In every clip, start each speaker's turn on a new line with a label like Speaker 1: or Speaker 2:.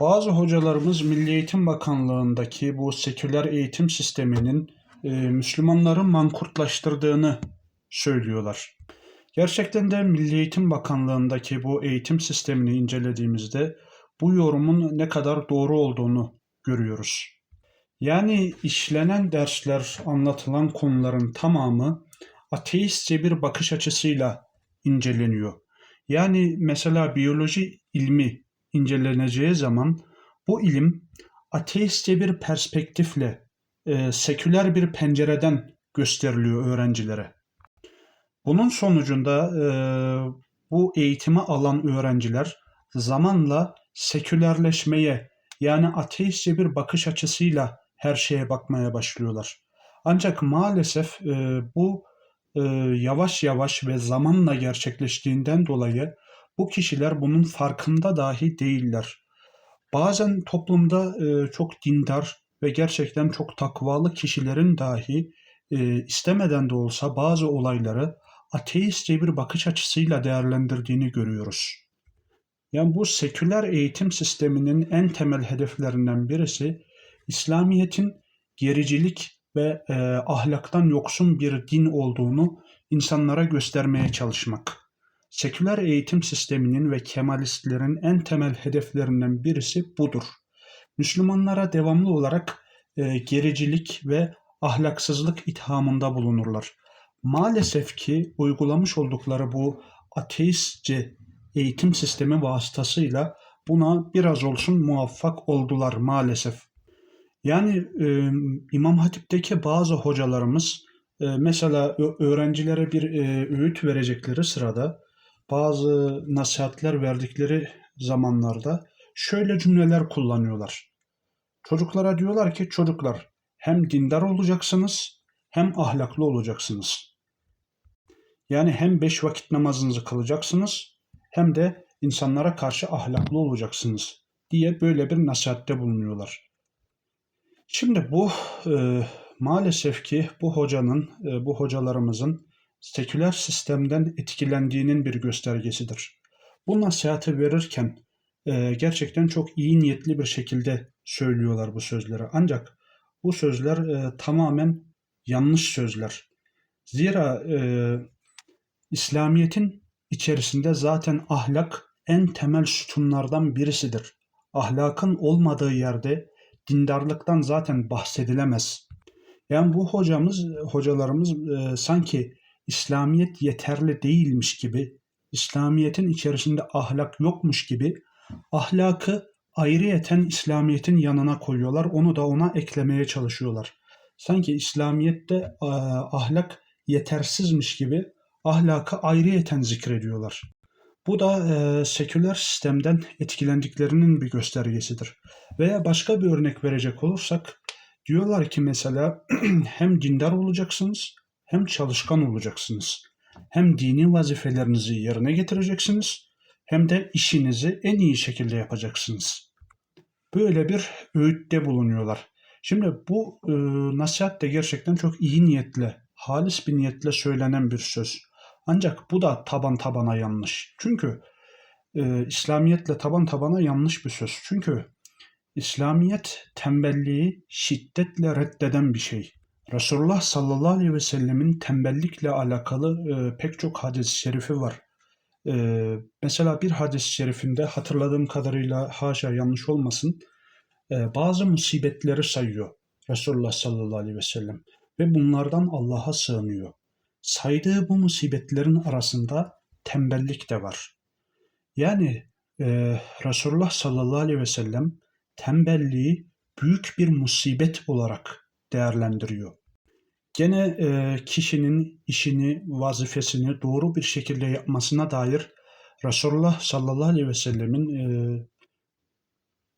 Speaker 1: Bazı hocalarımız Milli Eğitim Bakanlığı'ndaki bu seküler eğitim sisteminin e, Müslümanları mankurtlaştırdığını söylüyorlar. Gerçekten de Milli Eğitim Bakanlığı'ndaki bu eğitim sistemini incelediğimizde bu yorumun ne kadar doğru olduğunu görüyoruz. Yani işlenen dersler, anlatılan konuların tamamı ateistçe bir bakış açısıyla inceleniyor. Yani mesela biyoloji ilmi inceleneceği zaman bu ilim ateistçe bir perspektifle, e, seküler bir pencereden gösteriliyor öğrencilere. Bunun sonucunda e, bu eğitimi alan öğrenciler zamanla sekülerleşmeye yani ateistçe bir bakış açısıyla her şeye bakmaya başlıyorlar. Ancak maalesef e, bu e, yavaş yavaş ve zamanla gerçekleştiğinden dolayı bu kişiler bunun farkında dahi değiller. Bazen toplumda e, çok dindar ve gerçekten çok takvalı kişilerin dahi e, istemeden de olsa bazı olayları ateistçe bir bakış açısıyla değerlendirdiğini görüyoruz. Yani bu seküler eğitim sisteminin en temel hedeflerinden birisi İslamiyet'in gericilik ve e, ahlaktan yoksun bir din olduğunu insanlara göstermeye çalışmak. Seküler eğitim sisteminin ve Kemalistlerin en temel hedeflerinden birisi budur. Müslümanlara devamlı olarak e, gericilik ve ahlaksızlık ithamında bulunurlar. Maalesef ki uygulamış oldukları bu ateistçe eğitim sistemi vasıtasıyla buna biraz olsun muvaffak oldular maalesef. Yani e, İmam Hatip'teki bazı hocalarımız e, mesela öğrencilere bir e, öğüt verecekleri sırada bazı nasihatler verdikleri zamanlarda şöyle cümleler kullanıyorlar. Çocuklara diyorlar ki çocuklar hem dindar olacaksınız hem ahlaklı olacaksınız. Yani hem beş vakit namazınızı kılacaksınız hem de insanlara karşı ahlaklı olacaksınız diye böyle bir nasihatte bulunuyorlar. Şimdi bu e, maalesef ki bu hocanın, e, bu hocalarımızın seküler sistemden etkilendiğinin bir göstergesidir. Bu nasihati verirken e, gerçekten çok iyi niyetli bir şekilde söylüyorlar bu sözleri. Ancak bu sözler e, tamamen yanlış sözler. Zira e, İslamiyet'in içerisinde zaten ahlak en temel sütunlardan birisidir. Ahlakın olmadığı yerde dindarlıktan zaten bahsedilemez. Yani bu hocamız, hocalarımız e, sanki İslamiyet yeterli değilmiş gibi, İslamiyet'in içerisinde ahlak yokmuş gibi ahlakı ayrıyeten İslamiyet'in yanına koyuyorlar. Onu da ona eklemeye çalışıyorlar. Sanki İslamiyet'te e, ahlak yetersizmiş gibi ahlakı ayrıyeten zikrediyorlar. Bu da e, seküler sistemden etkilendiklerinin bir göstergesidir. Veya başka bir örnek verecek olursak diyorlar ki mesela hem dindar olacaksınız hem çalışkan olacaksınız. Hem dini vazifelerinizi yerine getireceksiniz hem de işinizi en iyi şekilde yapacaksınız. Böyle bir öğütte bulunuyorlar. Şimdi bu e, nasihat de gerçekten çok iyi niyetle, halis bir niyetle söylenen bir söz. Ancak bu da taban tabana yanlış. Çünkü e, İslamiyetle taban tabana yanlış bir söz. Çünkü İslamiyet tembelliği şiddetle reddeden bir şey. Resulullah sallallahu aleyhi ve sellemin tembellikle alakalı e, pek çok hadis-i şerifi var. E, mesela bir hadis-i şerifinde hatırladığım kadarıyla haşa yanlış olmasın e, bazı musibetleri sayıyor Resulullah sallallahu aleyhi ve sellem ve bunlardan Allah'a sığınıyor. Saydığı bu musibetlerin arasında tembellik de var. Yani e, Resulullah sallallahu aleyhi ve sellem tembelliği büyük bir musibet olarak değerlendiriyor. Gene e, kişinin işini, vazifesini doğru bir şekilde yapmasına dair Resulullah sallallahu aleyhi ve sellemin e,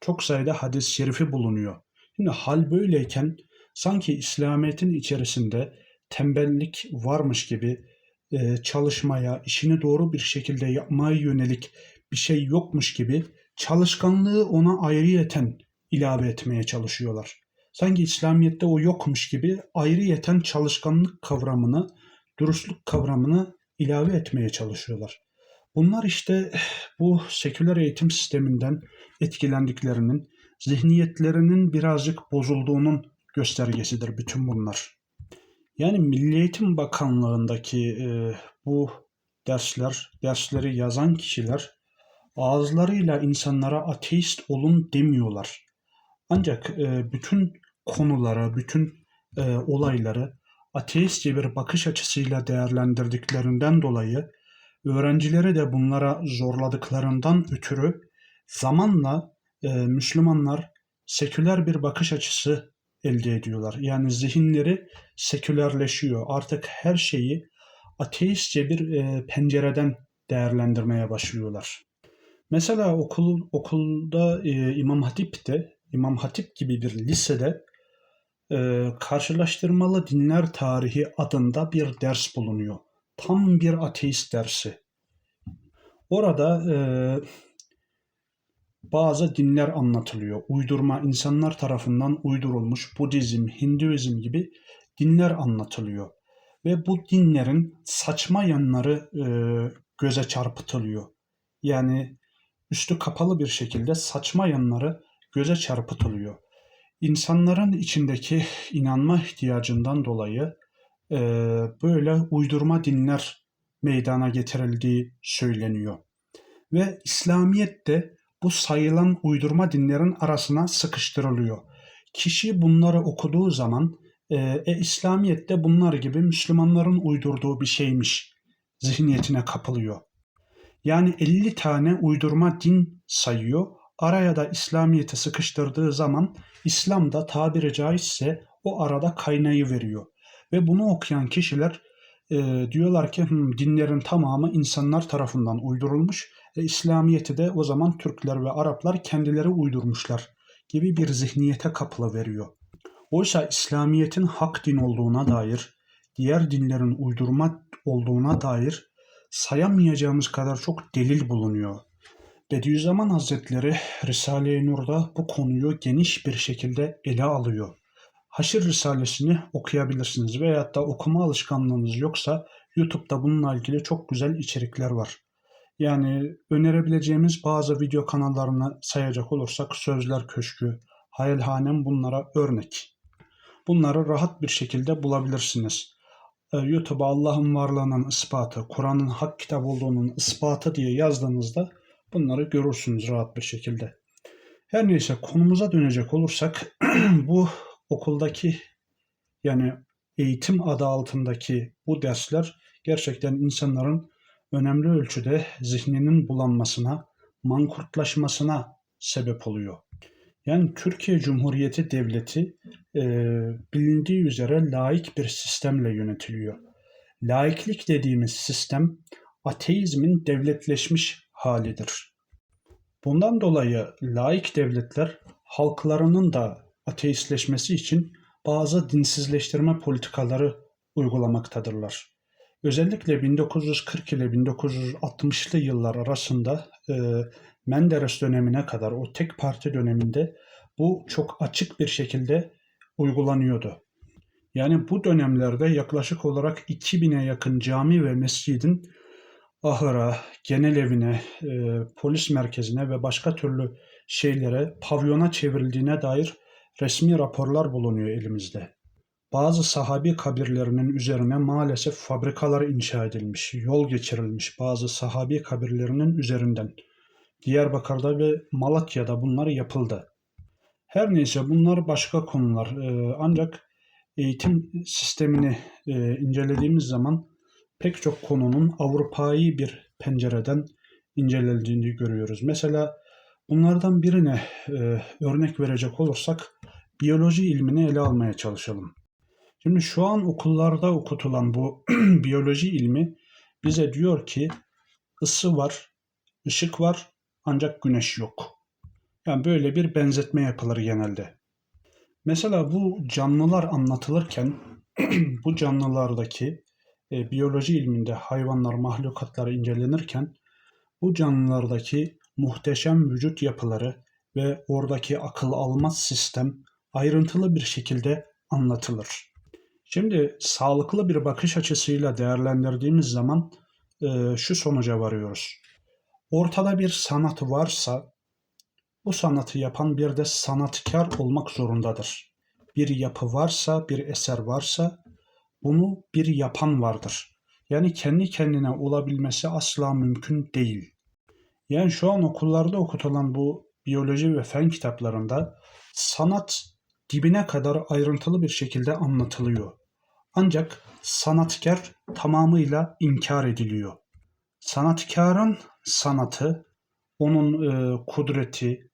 Speaker 1: çok sayıda hadis-i şerifi bulunuyor. Şimdi hal böyleyken sanki İslamiyet'in içerisinde tembellik varmış gibi e, çalışmaya, işini doğru bir şekilde yapmaya yönelik bir şey yokmuş gibi çalışkanlığı ona ayrıyeten ilave etmeye çalışıyorlar. Sanki İslamiyet'te o yokmuş gibi ayrıyeten çalışkanlık kavramını, dürüstlük kavramını ilave etmeye çalışıyorlar. Bunlar işte bu seküler eğitim sisteminden etkilendiklerinin, zihniyetlerinin birazcık bozulduğunun göstergesidir bütün bunlar. Yani Milli Eğitim Bakanlığı'ndaki e, bu dersler, dersleri yazan kişiler ağızlarıyla insanlara ateist olun demiyorlar. Ancak e, bütün konulara, bütün e, olayları ateistçe bir bakış açısıyla değerlendirdiklerinden dolayı öğrencileri de bunlara zorladıklarından ötürü zamanla e, Müslümanlar seküler bir bakış açısı elde ediyorlar. Yani zihinleri sekülerleşiyor. Artık her şeyi ateistçe bir e, pencereden değerlendirmeye başlıyorlar. Mesela okul okulda e, İmam Hatip'te, İmam Hatip gibi bir lisede e, karşılaştırmalı dinler tarihi adında bir ders bulunuyor. Tam bir ateist dersi. Orada e, bazı dinler anlatılıyor. Uydurma insanlar tarafından uydurulmuş Budizm, Hinduizm gibi dinler anlatılıyor. Ve bu dinlerin saçma yanları e, göze çarpıtılıyor. Yani üstü kapalı bir şekilde saçma yanları göze çarpıtılıyor. İnsanların içindeki inanma ihtiyacından dolayı e, böyle uydurma dinler meydana getirildiği söyleniyor. Ve İslamiyet de bu sayılan uydurma dinlerin arasına sıkıştırılıyor. Kişi bunları okuduğu zaman e, e, İslamiyet'te bunlar gibi Müslümanların uydurduğu bir şeymiş zihniyetine kapılıyor. Yani 50 tane uydurma din sayıyor. Araya da İslamiyet'i sıkıştırdığı zaman İslam da tabiri caizse o arada kaynayı veriyor. Ve bunu okuyan kişiler e, diyorlar ki dinlerin tamamı insanlar tarafından uydurulmuş. E, İslamiyet'i de o zaman Türkler ve Araplar kendileri uydurmuşlar gibi bir zihniyete kapıla veriyor. Oysa İslamiyet'in hak din olduğuna dair, diğer dinlerin uydurma olduğuna dair sayamayacağımız kadar çok delil bulunuyor. Bediüzzaman Hazretleri Risale-i Nur'da bu konuyu geniş bir şekilde ele alıyor. Haşir Risalesini okuyabilirsiniz veyahut da okuma alışkanlığınız yoksa YouTube'da bununla ilgili çok güzel içerikler var. Yani önerebileceğimiz bazı video kanallarını sayacak olursak Sözler Köşkü, Hayalhanem bunlara örnek. Bunları rahat bir şekilde bulabilirsiniz. Ee, YouTube'a Allah'ın varlığının ispatı, Kur'an'ın hak kitap olduğunun ispatı diye yazdığınızda bunları görürsünüz rahat bir şekilde. Her neyse konumuza dönecek olursak bu okuldaki yani eğitim adı altındaki bu dersler gerçekten insanların önemli ölçüde zihninin bulanmasına, mankurtlaşmasına sebep oluyor. Yani Türkiye Cumhuriyeti Devleti e, bilindiği üzere laik bir sistemle yönetiliyor. Laiklik dediğimiz sistem ateizmin devletleşmiş halidir. Bundan dolayı laik devletler halklarının da ateistleşmesi için bazı dinsizleştirme politikaları uygulamaktadırlar. Özellikle 1940 ile 1960'lı yıllar arasında e, Menderes dönemine kadar o tek parti döneminde bu çok açık bir şekilde uygulanıyordu. Yani bu dönemlerde yaklaşık olarak 2000'e yakın cami ve mescidin ahıra, genel evine, e, polis merkezine ve başka türlü şeylere, pavyona çevrildiğine dair resmi raporlar bulunuyor elimizde. Bazı sahabi kabirlerinin üzerine maalesef fabrikalar inşa edilmiş, yol geçirilmiş bazı sahabi kabirlerinin üzerinden. Diyarbakır'da ve Malatya'da bunlar yapıldı. Her neyse bunlar başka konular. Ee, ancak eğitim sistemini e, incelediğimiz zaman pek çok konunun Avrupa'yı bir pencereden incelendiğini görüyoruz. Mesela bunlardan birine e, örnek verecek olursak biyoloji ilmini ele almaya çalışalım. Şimdi şu an okullarda okutulan bu biyoloji ilmi bize diyor ki ısı var, ışık var ancak güneş yok. Yani böyle bir benzetme yapılır genelde. Mesela bu canlılar anlatılırken bu canlılardaki e, biyoloji ilminde hayvanlar, mahlukatları incelenirken bu canlılardaki muhteşem vücut yapıları ve oradaki akıl almaz sistem ayrıntılı bir şekilde anlatılır. Şimdi sağlıklı bir bakış açısıyla değerlendirdiğimiz zaman e, şu sonuca varıyoruz. ortada bir sanat varsa bu sanatı yapan bir de sanatkar olmak zorundadır. Bir yapı varsa, bir eser varsa bunu bir yapan vardır. Yani kendi kendine olabilmesi asla mümkün değil. Yani şu an okullarda okutulan bu biyoloji ve fen kitaplarında sanat dibine kadar ayrıntılı bir şekilde anlatılıyor. Ancak sanatkar tamamıyla inkar ediliyor. Sanatkarın sanatı, onun e, kudreti,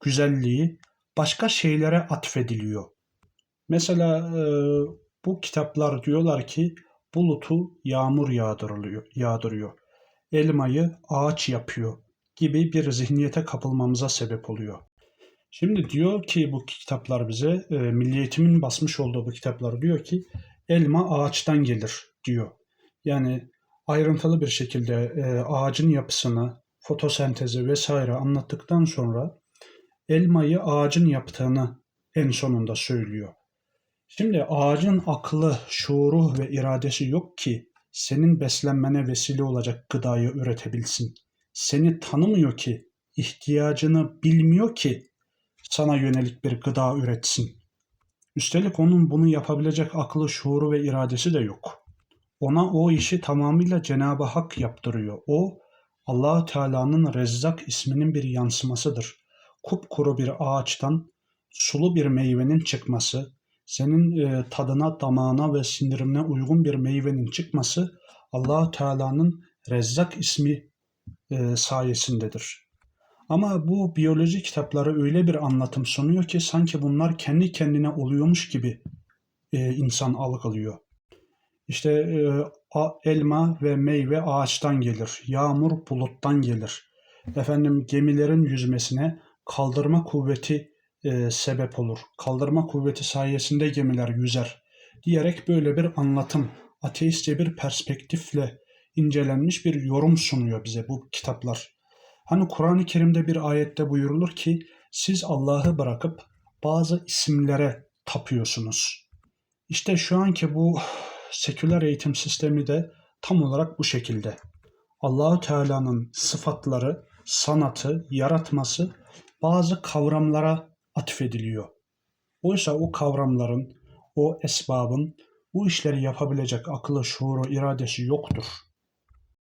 Speaker 1: güzelliği başka şeylere atfediliyor. Mesela e, bu kitaplar diyorlar ki bulutu yağmur yağdırılıyor, yağdırıyor. Elmayı ağaç yapıyor gibi bir zihniyete kapılmamıza sebep oluyor. Şimdi diyor ki bu kitaplar bize, e, Milli Eğitim'in basmış olduğu bu kitaplar diyor ki elma ağaçtan gelir diyor. Yani ayrıntılı bir şekilde e, ağacın yapısını, fotosentezi vesaire anlattıktan sonra elmayı ağacın yaptığını en sonunda söylüyor. Şimdi ağacın aklı, şuuru ve iradesi yok ki senin beslenmene vesile olacak gıdayı üretebilsin. Seni tanımıyor ki, ihtiyacını bilmiyor ki sana yönelik bir gıda üretsin. Üstelik onun bunu yapabilecek aklı, şuuru ve iradesi de yok. Ona o işi tamamıyla Cenab-ı Hak yaptırıyor. O allah Teala'nın Rezzak isminin bir yansımasıdır. Kupkuru bir ağaçtan sulu bir meyvenin çıkması, senin e, tadına, damağına ve sindirimine uygun bir meyvenin çıkması allah Teala'nın Rezzak ismi e, sayesindedir. Ama bu biyoloji kitapları öyle bir anlatım sunuyor ki sanki bunlar kendi kendine oluyormuş gibi e, insan algılıyor. İşte e, elma ve meyve ağaçtan gelir, yağmur buluttan gelir. Efendim gemilerin yüzmesine kaldırma kuvveti e, sebep olur. Kaldırma kuvveti sayesinde gemiler yüzer diyerek böyle bir anlatım, ateistçe bir perspektifle incelenmiş bir yorum sunuyor bize bu kitaplar. Hani Kur'an-ı Kerim'de bir ayette buyurulur ki siz Allah'ı bırakıp bazı isimlere tapıyorsunuz. İşte şu anki bu seküler eğitim sistemi de tam olarak bu şekilde. Allahu Teala'nın sıfatları, sanatı, yaratması bazı kavramlara atfediliyor. Oysa o kavramların, o esbabın bu işleri yapabilecek akıllı, şuuru, iradesi yoktur.